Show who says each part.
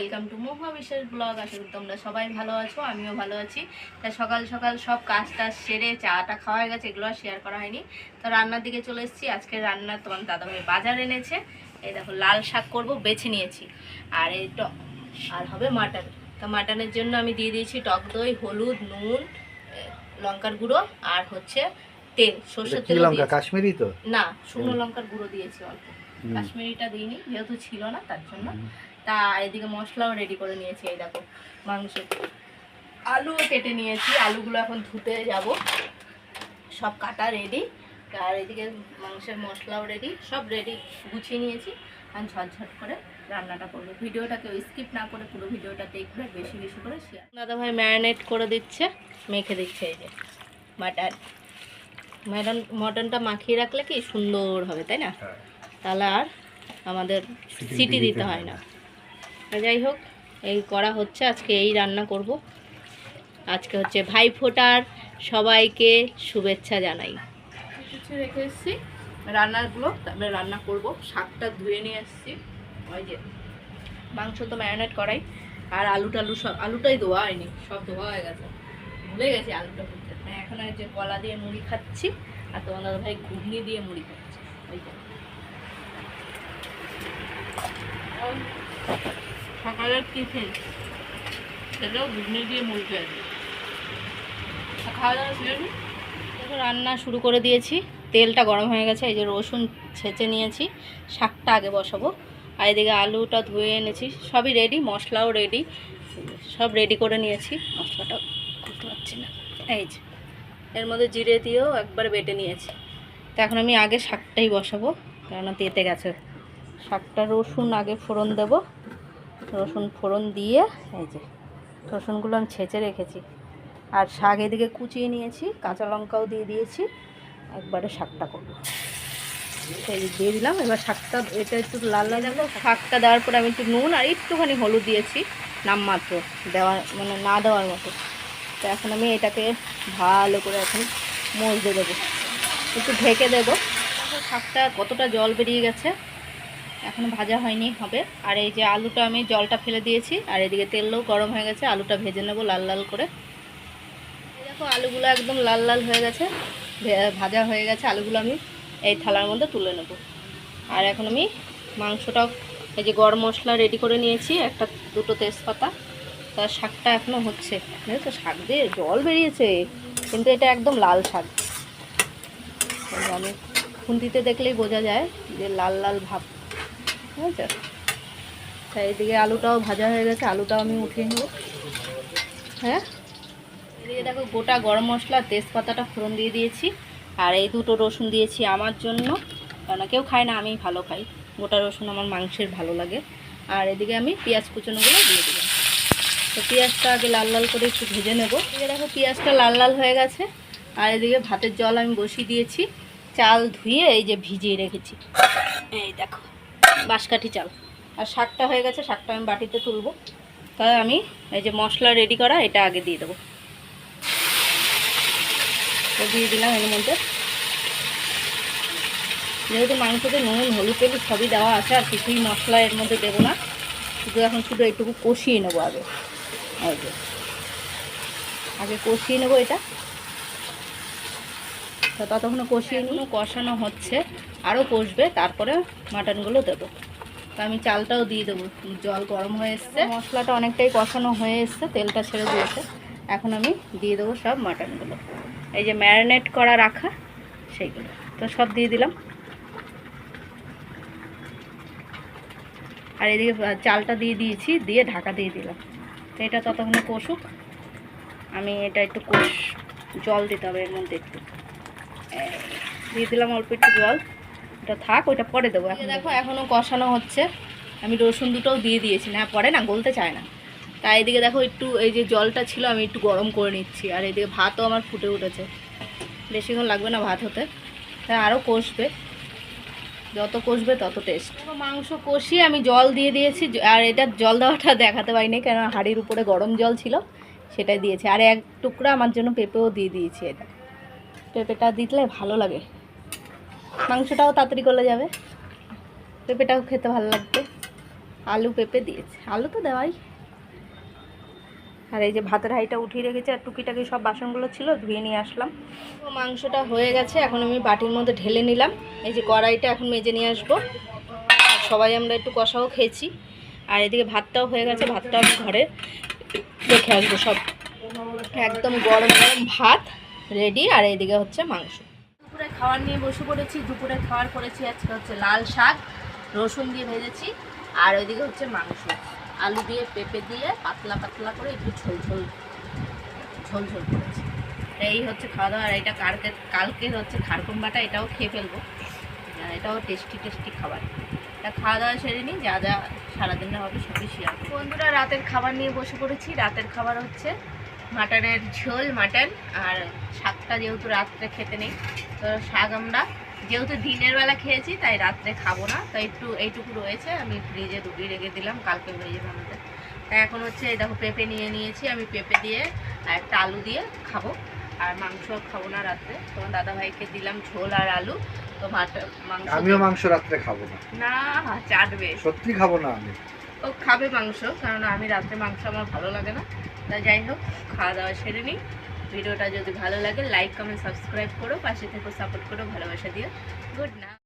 Speaker 1: Welcome to মহুয়া বিশেষ blog আশা করি তোমরা সবাই ভালো আছো আমিও ভালো আছি। তা সকাল সকাল সব কাজ টাজ সেরে চাটা খাওয়া হয়ে গেছে এগুলো শেয়ার করা হয়নি। তো রান্নার দিকে চলে এসেছি। আজকে রান্না তোমার দাদাভাই বাজার এনেছে। এই দেখো লাল শাক করব বেছে নিয়েছি। আর এই আর হবে মাটন। তো মাটনের জন্য আমি দিয়ে দিয়েছি টক দই হলুদ নুন লঙ্কার গুঁড়ো আর হচ্ছে তেল সর্ষের তেল
Speaker 2: লঙ্কা? কাশ্মীরি তো?
Speaker 1: না শুকনো লঙ্কার গুঁড়ো দিয়েছি অল্প। কাশ্মীরিটা দিইনি যেহেতু ছিল না তার জন্য। তা এদিকে মশলাও রেডি করে নিয়েছি এই দেখো মাংস আলুও কেটে নিয়েছি আলুগুলো এখন ধুতে যাব। সব কাটা রেডি আর এদিকে মাংসের মশলাও রেডি সব রেডি গুছিয়ে নিয়েছি আর ঝটঝট করে রান্নাটা করব। ভিডিওটাকে স্কিপ না করে পুরো ভিডিওটা দেখবে বেশি বেশি করে শেয়ার দাদা ভাই ম্যারিনেট করে দিচ্ছে মেখে দিচ্ছে এই যে মাটন ম্যাটন মটনটা মাখিয়ে রাখলে কি সুন্দর হবে তাই না? তাহলে আর আমাদের
Speaker 2: সিটি দিতে
Speaker 1: হয় না। যাই হোক, এই করা হচ্ছে। আজকে এই রান্না করব। আজকে হচ্ছে ভাই ফোটার সবাইকে শুভেচ্ছা জানাই। কিছু রেখে এসেছি। রান্নাগুলো তারপরে রান্না করব। শাকটা ধুয়ে নিয়ে এসেছি। ওই যে মাংস তো ম্যারিনেট করাই। আর আলু টালু সব আলুটাই ধোয়া হয়নি, সব ধোয়া হয়ে গেছে। ভুলে গেছি আলুটা করতে এখন আর যে কলা দিয়ে মুড়ি খাচ্ছি, আর তোমাদের ভাই ঘুগনি দিয়ে মুড়ি খাচ্ছি। ওই সকালের টিফিন, সেটাও ঘুগনি দিয়ে মুড়ি খাওয়া দাওয়া রান্না শুরু করে দিয়েছি। তেলটা গরম হয়ে গেছে, এই যে রসুন ছেঁচে নিয়েছি। শাকটা আগে বসাবো। আর এদিকে আলুটা ধুয়ে এনেছি। সবই রেডি মশলাও রেডি সব রেডি করে নিয়েছি। মশলাটা করতে পারছি না। এই যে, এর মধ্যে জিরে দিয়েও একবার বেটে নিয়েছি। তো এখন আমি আগে শাকটাই বসাবো, কেননা তেতে গেছে। শাকটা রসুন আগে ফোড়ন দেব। রসুন ফোড়ন দিয়ে, এই যে, রসুনগুলো আমি ছেঁচে রেখেছি। আর শাক এদিকে কুচিয়ে নিয়েছি, কাঁচা লঙ্কাও দিয়ে দিয়েছি, একবারে শাকটা করব। সেই দিয়ে দিলাম, এবার শাকটা, এটা একটু লাল লাল দেখো, শাকটা দেওয়ার পরে আমি একটু নুন আর একটুখানি হলুদ দিয়েছি, নামমাত্র দেওয়ার মানে না দেওয়ার মতো। তো এখন আমি এটাকে ভালো করে এখন মজতে দেবো। একটু ঢেকে দেবো। শাকটা কতটা জল বেরিয়ে গেছে এখনও ভাজা হয়নি, হবে। আর এই যে আলুটা আমি জলটা ফেলে দিয়েছি, আর এদিকে তেলও গরম হয়ে গেছে, আলুটা ভেজে নেব লাল লাল করে। দেখো, আলুগুলো একদম লাল লাল হয়ে গেছে ভাজা হয়ে গেছে, আলুগুলো আমি এই থালার মধ্যে তুলে নেব। আর এখন আমি মাংসটাও এই যে গরম মশলা রেডি করে নিয়েছি, একটা দুটো তেজপাতা। তার শাকটা এখনও হচ্ছে। তো শাক দিয়ে জল বেরিয়েছে, কিন্তু এটা একদম লাল শাক। আমি খুন্তিতে দেখলেই বোঝা যায় যে লাল লাল ভাব। তাই এদিকে আলুটাও ভাজা হয়ে গেছে, আলুটাও আমি উঠিয়ে নেব। হ্যাঁ? এদিকে দেখো গোটা গরম মশলা, তেজপাতাটা ফোড়ন দিয়ে দিয়েছি, আর এই দুটো রসুন দিয়েছি আমার জন্য। কারণ কেউ খায় না আমি ভালো খাই। গোটা রসুন আমার মাংসের ভালো লাগে। আর এদিকে আমি পেঁয়াজ কুচনোগুলো দিয়ে দিলাম। তো পেঁয়াজটা আগে লাল লাল করে একটু ভেজে নেব। এদিকে দেখো পেঁয়াজটা লাল লাল হয়ে গেছে। আর এদিকে ভাতের জল আমি বসিয়ে দিয়েছি। চাল ধুয়ে এই যে ভিজিয়ে রেখেছি। এই দেখো। বাঁশকাঠি চাল। আর শাকটা হয়ে গেছে, শাকটা আমি বাটিতে তুলবো। তাই আমি এই যে মশলা রেডি করা, এটা আগে দিয়ে দেবো। দিয়ে দিলাম এর মধ্যে। যেহেতু মাংসতে নুন, হলুদ তেল সবই দেওয়া আছে, আর কিছুই মশলা এর মধ্যে দেবো না। শুধু এখন শুধু একটুকু কষিয়ে নেব আগে। এই আগে কষিয়ে নেব এটা। তো ততক্ষণ কষিয়ে নিয়ে কষানো হচ্ছে। আরও কষবে তারপরে মাটনগুলো দেবো। তো আমি চালটাও দিয়ে দেবো। জল গরম হয়ে এসছে। মশলাটা অনেকটাই কষানো হয়ে এসছে তেলটা ছেড়ে দিয়েছে। এখন আমি দিয়ে দেবো সব মাটনগুলো। এই যে ম্যারিনেট করা রাখা সেইগুলো। তো সব দিয়ে দিলাম। আর এদিকে চালটা দিয়ে দিয়েছি দিয়ে ঢাকা দিয়ে দিলাম। তো এটা ততক্ষণে কষুক। আমি এটা একটু কষ জল দিতে হবে এর মধ্যে একটু। দিয়ে দিলাম অল্প একটু জল। ওটা থাক ওইটা পরে দেবো এখন। দেখো এখনও কষানো হচ্ছে। আমি রসুন দুটোও দিয়ে দিয়েছি না পরে না গলতে চায় না। তাই এদিকে দেখো একটু এই যে জলটা ছিল আমি একটু গরম করে নিচ্ছি। আর এদিকে ভাতও আমার ফুটে উঠেছে। বেশিক্ষণ লাগবে না ভাত হতে। তাই আরও কষবে। যত কষবে তত টেস্ট মাংস কষিয়ে আমি জল দিয়ে দিয়েছি। আর এটা জল দেওয়াটা দেখাতে পারিনি কেন হাঁড়ির উপরে গরম জল ছিল সেটাই দিয়েছি। আর এক টুকরা আমার জন্য পেঁপেও দিয়ে দিয়েছি এটা। পেঁপেটা দিলে ভালো লাগে। মাংসটাও তাড়াতাড়ি গলে যাবে। পেঁপেটাও খেতে ভালো লাগবে। আলু পেঁপে দিয়েছে। আলু তো দেওয়াই। আর এই যে ভাতের হাঁড়িটা উঠিয়ে রেখেছি আর টুকিটাকি সব বাসনগুলো ছিল, ধুয়ে নিয়ে আসলাম। মাংসটা হয়ে গেছে। এখন আমি বাটির মধ্যে ঢেলে নিলাম। এই যে কড়াইটা এখন মেজে নিয়ে আসব। সবাই আমরা একটু কষাও খেয়েছি। আর এদিকে ভাতটাও হয়ে গেছে। ভাতটা আমি ঘরে রেখে আসব সব। একদম গরম গরম ভাত। রেডি আর এইদিকে হচ্ছে মাংস। দুপুরে খাওয়ার নিয়ে বসে পড়েছি দুপুরে খাওয়ার করেছি আজকে হচ্ছে লাল শাক রসুন দিয়ে ভেজেছি আর ওইদিকে হচ্ছে মাংস। আলু দিয়ে পেঁপে দিয়ে পাতলা পাতলা করে একটু ঝোল ঝোল ঝোল ঝোল করেছি। এই হচ্ছে খাওয়া দাওয়া আর এটা কালকে কালকের হচ্ছে খারকুম বাটা এটাও খেয়ে ফেলব। এটাও টেস্টি টেস্টি খাবার। এটা খাওয়া দাওয়া সেরে নিই যা যা সারাদিনে হবে সবই শেয়ার। বন্ধুরা রাতের খাবার নিয়ে বসে পড়েছি। রাতের খাবার হচ্ছে মাটনের ঝোল মাটন আর শাকটা যেহেতু রাত্রে খেতে নেই তো শাক আমরা যেহেতু দিনের বেলা খেয়েছি তাই রাত্রে খাব না। তাই একটু এইটুকু রয়েছে আমি ফ্রিজে ডুবিয়ে রেখে দিলাম কালকে হয়ে যাবে আমাদের। তাই এখন হচ্ছে এই দেখো পেঁপে নিয়ে নিয়েছি আমি পেঁপে দিয়ে আর একটা আলু দিয়ে খাব। আর মাংস খাব না রাত্রে। তোমার দাদাভাইকে দিলাম ঝোল আর আলু তো মাংস
Speaker 2: আমিও মাংস রাত্রে খাব না।
Speaker 1: না চাটবে।
Speaker 2: সত্যি খাব না আমি।
Speaker 1: ও খাবে মাংস কারণ আমি রাত্রে মাংস আমার ভালো লাগে না। তা যাই হোক, খাওয়া দাওয়া সেরে নিই। ভিডিওটা যদি ভালো লাগে লাইক কমেন্ট সাবস্ক্রাইব করো, পাশে থেকে সাপোর্ট করো, ভালোবাসা দিও। গুড না